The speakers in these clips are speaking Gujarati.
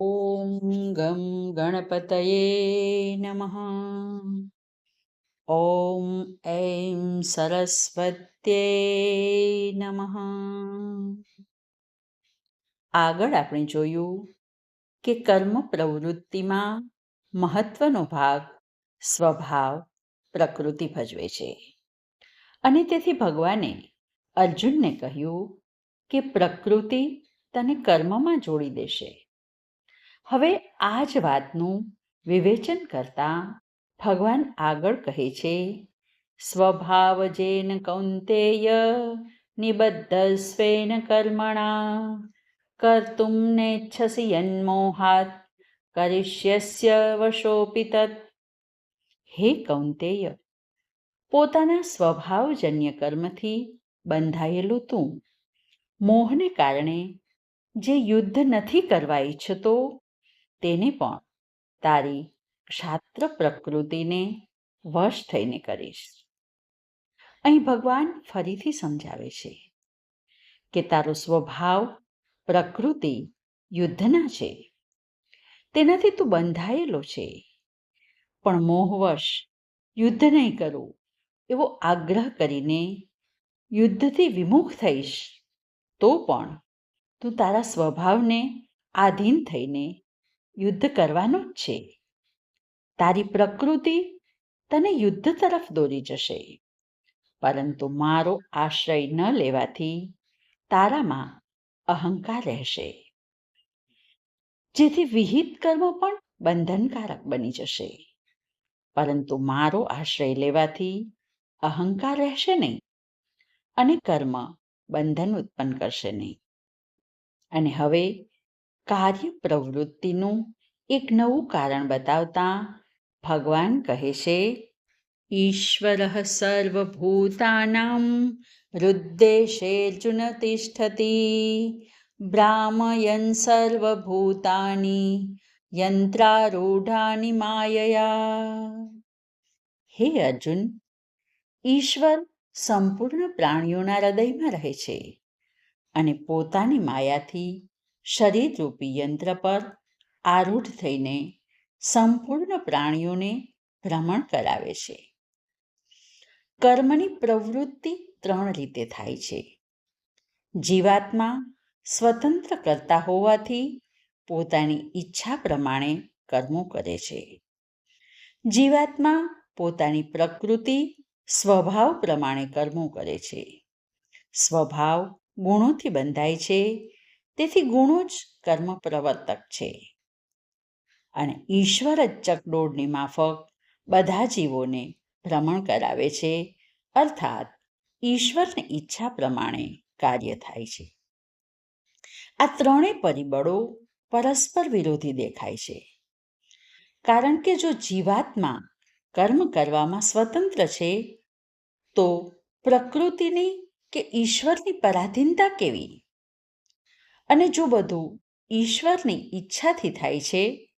ઓમ ગમ ગણપતયે નમઃ ઓમ એમ સરસ્વત્યે નમઃ આગળ આપણે જોયું કે કર્મ પ્રવૃત્તિમાં મહત્વનો ભાગ સ્વભાવ, પ્રકૃતિ ભજવે છે. અને તેથી ભગવાને અર્જુનને કહ્યું કે પ્રકૃતિ તને કર્મમાં જોડી દેશે. હવે આ જ વાતનું વિવેચન કરતા ભગવાન આગળ કહે છે, સ્વભાવ જેન કૌંતેય નિબદ્ધ સ્વેન કર્મણા કર્તુમ નેચ્છસી યન્મોહાત કરિષ્યસ્ય વશોપી તત. હે કૌંતેય, પોતાના સ્વભાવજન્ય કર્મથી બંધાયેલું તું. મોહને કારણે જે યુદ્ધ નથી કરવા ઈચ્છતો તેને પણ તારી ક્ષાત્ર પ્રકૃતિને વશ થઈને કરીશ. અહીં ભગવાન ફરીથી સમજાવે છે કે તારો સ્વભાવ પ્રકૃતિ, યુદ્ધના છે. તેનાથી તું બંધાયેલો છે. પણ મોહવશ યુદ્ધ નહીં કરું એવો આગ્રહ કરીને યુદ્ધથી વિમુખ થઈશ તો પણ તું તારા સ્વભાવને આધીન થઈને યુદ્ધ કરવાનું જ છે. તારી પ્રકૃતિ તને યુદ્ધ તરફ દોરી જશે. પરંતુ મારો આશ્રય ન લેવાથી તારામાં અહંકાર રહેશે. જેથી વિહિત કર્મ પણ બંધનકારક બની જશે. પરંતુ મારો આશ્રય લેવાથી અહંકાર રહેશે નહીં અને કર્મ બંધન ઉત્પન્ન કરશે નહીં. અને હવે કાર્ય પ્રવૃત્તિનું એક નવું કારણ બતાવતા ભગવાન કહે છે, ઈશ્વર સર્વભૂતાનામ હૃદ્દેશેર્જુન તિષ્ઠતી, બ્રાહ્મયન સર્વભૂતાની યંત્રારૂઢાની માયયા. હે અર્જુન, ઈશ્વર સંપૂર્ણ પ્રાણીઓના હૃદયમાં રહે છે અને પોતાની માયાથી શરીરરૂપી યંત્ર પર આરૂઢ થઈને સંપૂર્ણ પ્રાણીઓને ભ્રમણ કરાવે છે. કર્મની પ્રવૃત્તિ ત્રણ રીતે થાય છે. જીવાત્મા સ્વતંત્ર કરતા હોવાથી પોતાની ઈચ્છા પ્રમાણે કર્મો કરે છે. જીવાત્મા પોતાની પ્રકૃતિ, સ્વભાવ પ્રમાણે કર્મો કરે છે. સ્વભાવ ગુણોથી બંધાય છે તેથી ગુણો જ કર્મ પ્રવર્તક છે. અને ઈશ્વર જ ચકડોળની માફક બધા જીવોને ભ્રમણ કરાવે છે. અર્થાત, ઈશ્વરની ઈચ્છા પ્રમાણે કાર્ય થાય છે. આ ત્રણેય પરિબળો પરસ્પર વિરોધી દેખાય છે. કારણ કે જો જીવાત્મા કર્મ કરવામાં સ્વતંત્ર છે, તો પ્રકૃતિની કે ઈશ્વરની પરાધીનતા કેવી? અને જો બધું ઈશ્વરની ઈચ્છાથી થાય છે,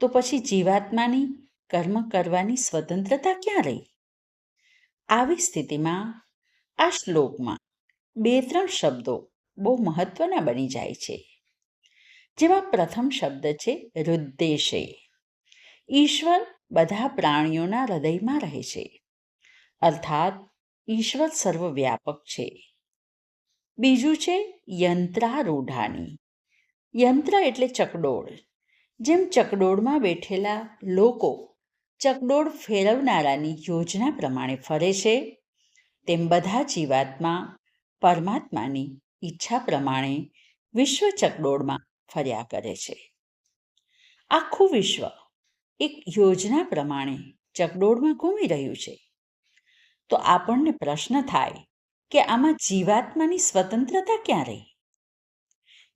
તો પછી જીવાત્માની કર્મ કરવાની સ્વતંત્રતા ક્યાં રહી? આવી સ્થિતિમાં આ શ્લોકમાં બે ત્રણ શબ્દો બહુ મહત્વના બની જાય છે. જેમાં પ્રથમ શબ્દ છે, રુદ્દેશે. ઈશ્વર બધા પ્રાણીઓના હૃદયમાં રહે છે. અર્થાત ઈશ્વર સર્વવ્યાપક છે. બીજું છે યંત્રારૂઢાની. યંત્ર એટલે ચકડોળ. જેમ ચકડોળમાં બેઠેલા લોકો ચકડોળ ફેરવનારાની યોજના પ્રમાણે ફરે છે, તેમ બધા જીવાત્મા પરમાત્માની ઈચ્છા પ્રમાણે વિશ્વ ચકડોળમાં ફર્યા કરે છે. આખું વિશ્વ એક યોજના પ્રમાણે ચકડોળમાં ઘૂમી રહ્યું છે. તો આપણને પ્રશ્ન થાય કે આમાં જીવાત્માની સ્વતંત્રતા ક્યાં રહી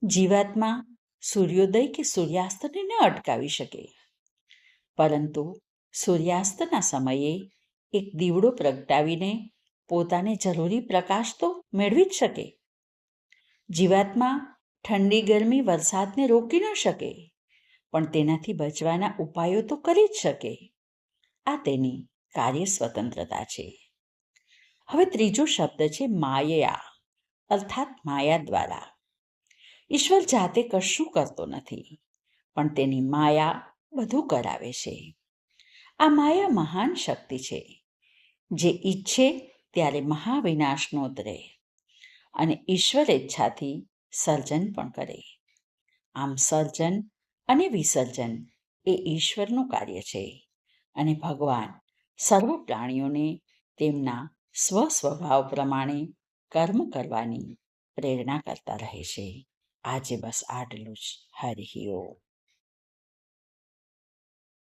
જીવાત્મા સૂર્યોદય કે સૂર્યાસ્તને ન અટકાવી શકે. પરંતુ સૂર્યાસ્તના સમયે એક દીવડો પ્રગટાવીને પોતાને જરૂરી પ્રકાશ તો મેળવી જ શકે. જીવાત્મા ઠંડી, ગરમી, વરસાદને રોકી ન શકે, પણ તેનાથી બચવાના ઉપાયો તો કરી જ શકે. આ તેની કાર્ય સ્વતંત્રતા છે. હવે ત્રીજો શબ્દ છે માયા, અર્થાત માયા દ્વારા. ઈશ્વર જાતે કશું કરતો નથી, પણ તેની માયા બધું કરાવે છે. આ માયા મહાન શક્તિ છે, જે ઈચ્છે ત્યારે મહાવિનાશ નોતરે અને ઈશ્વર ઈચ્છાથી સર્જન પણ કરે. આમ સર્જન અને વિસર્જન એ ઈશ્વરનું કાર્ય છે અને ભગવાન સર્વ પ્રાણીઓને તેમના સ્વ સ્વભાવ પ્રમાણે કર્મ કરવાની પ્રેરણા કરતા રહે છે. આજે બસ આટલું જ. હરિ